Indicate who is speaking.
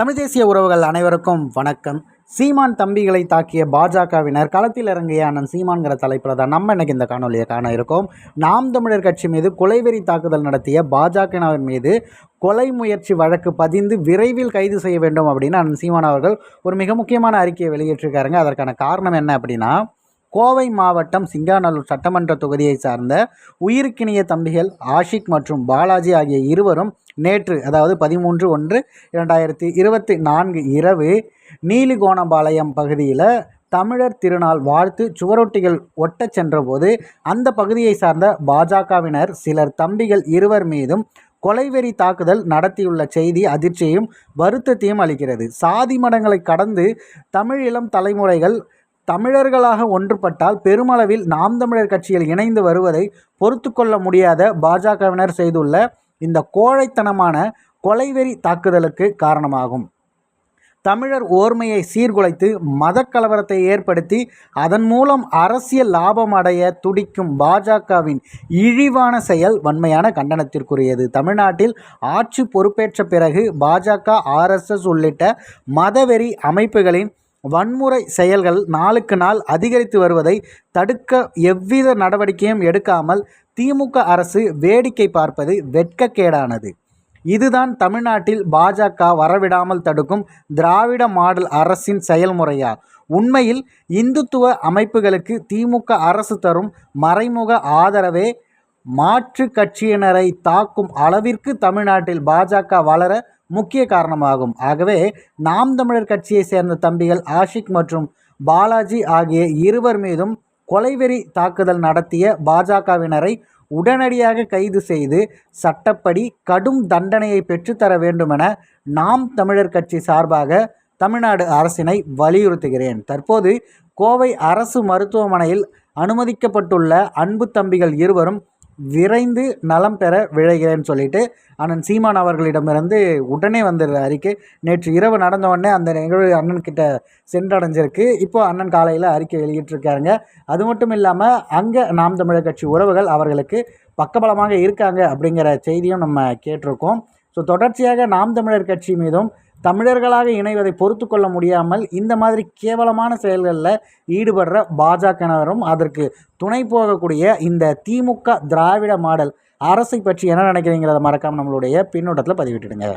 Speaker 1: தமிழ் தேசிய உறவுகள் அனைவருக்கும் வணக்கம். சீமான் தம்பிகளை தாக்கிய பாஜகவினர் களத்தில் இறங்கிய அண்ணன் சீமான்கிற தலைப்பில் தான் நம்ம இன்றைக்கி இந்த காணொலியை காண இருக்கோம். நாம் தமிழர் கட்சி மீது கொலைவெறி தாக்குதல் நடத்திய பாஜகவினர் மீது கொலை முயற்சி வழக்கு பதிந்து விரைவில் கைது செய்ய வேண்டும் அப்படின்னு அண்ணன் சீமான் அவர்கள் ஒரு மிக முக்கியமான அறிக்கையை வெளியிட்டிருக்காருங்க. அதற்கான காரணம் என்ன அப்படின்னா கோவை மாவட்டம் சிங்காநல்லூர் சட்டமன்ற தொகுதியை சார்ந்த உயிருக்கினிய தம்பிகள் ஆஷிக் மற்றும் பாலாஜி ஆகிய இருவரும் நேற்று அதாவது பதிமூன்று ஒன்று இரண்டாயிரத்தி இருபத்தி நான்கு இரவு நீலிகோணபாளையம் பகுதியில் தமிழர் திருநாள் வாழ்த்து சுவரொட்டிகள் ஒட்டச் சென்றபோது அந்த பகுதியை சார்ந்த பாஜகவினர் சிலர் தம்பிகள் இருவர் மீதும் கொலைவெறி தாக்குதல் நடத்தியுள்ள செய்தி அதிர்ச்சியையும் வருத்தத்தையும் அளிக்கிறது. சாதி மடங்களை கடந்து தமிழ் இளம் தலைமுறைகள் தமிழர்களாக ஒன்றுபட்டால் பெருமளவில் நாம் தமிழர் கட்சியில் இணைந்து வருவதை பொறுத்து கொள்ள முடியாத பாஜகவினர் செய்துள்ள இந்த கோழைத்தனமான கொலைவெறி தாக்குதலுக்கு காரணமாகும். தமிழர் ஓர்மையை சீர்குலைத்து மதக்கலவரத்தை ஏற்படுத்தி அதன் மூலம் அரசியல் லாபம் அடைய துடிக்கும் பாஜகவின் இழிவான செயல் வன்மையான கண்டனத்திற்குரியது. தமிழ்நாட்டில் ஆட்சி பொறுப்பேற்ற பிறகு பாஜக ஆர்எஸ்எஸ் உள்ளிட்ட மதவெறி அமைப்புகளின் வன்முறை செயல்கள் நாளுக்கு நாள் அதிகரித்து வருவதை தடுக்க எவ்வித நடவடிக்கையும் எடுக்காமல் திமுக அரசு வேடிக்கை பார்ப்பது வெட்கக்கேடானது. இதுதான் தமிழ்நாட்டில் பாஜக வரவிடாமல் தடுக்கும் திராவிட மாடல் அரசின் செயல்முறையா? உண்மையில் இந்துத்துவ அமைப்புகளுக்கு திமுக அரசு தரும் மறைமுக ஆதரவே மாற்று கட்சியினரை தாக்கும் அளவிற்கு தமிழ்நாட்டில் பாஜக வளர முக்கிய காரணமாகும். ஆகவே நாம் தமிழர் கட்சியை சேர்ந்த தம்பிகள் ஆஷிக் மற்றும் பாலாஜி ஆகிய இருவர் மீதும் கொலைவெறி தாக்குதல் நடத்திய பாஜகவினரை உடனடியாக கைது செய்து சட்டப்படி கடும் தண்டனையை பெற்றுத்தர வேண்டுமென நாம் தமிழர் கட்சி சார்பாக தமிழ்நாடு அரசினை வலியுறுத்துகிறேன். தற்போது கோவை அரசு மருத்துவமனையில் அனுமதிக்கப்பட்டுள்ள அன்பு தம்பிகள் இருவரும் விரைந்து நலம் பெற விழைகிறேன்னு சொல்லிட்டு அண்ணன் சீமான் அவர்களிடமிருந்து உடனே வந்துடுற அறிக்கை. நேற்று இரவு நடந்த உடனே அந்த நிகழ்வு அண்ணன் கிட்ட சென்றடைஞ்சிருக்கு. இப்போ அண்ணன் காலையில் அறிக்கை வெளியிட்டிருக்காருங்க. அது மட்டும் இல்லாமல் அங்கே நாம் தமிழர் கட்சி உறவுகள் அவர்களுக்கு பக்கபலமாக இருக்காங்க அப்படிங்கிற செய்தியும் நம்ம கேட்டிருக்கோம். ஸோ தொடர்ச்சியாக நாம் தமிழர் கட்சி மீதும் தமிழர்களாக இணைவதை பொறுத்து கொள்ள முடியாமல் இந்த மாதிரி கேவலமான செயல்களில் ஈடுபடுற பாஜகவினரும் அதற்கு துணை போகக்கூடிய இந்த திமுக திராவிட மாடல் அரசை பற்றி என்ன நினைக்கிறீங்கிறத மறக்காமல் நம்மளுடைய பின்னோட்டத்தில் பதிவிட்டுடுங்க.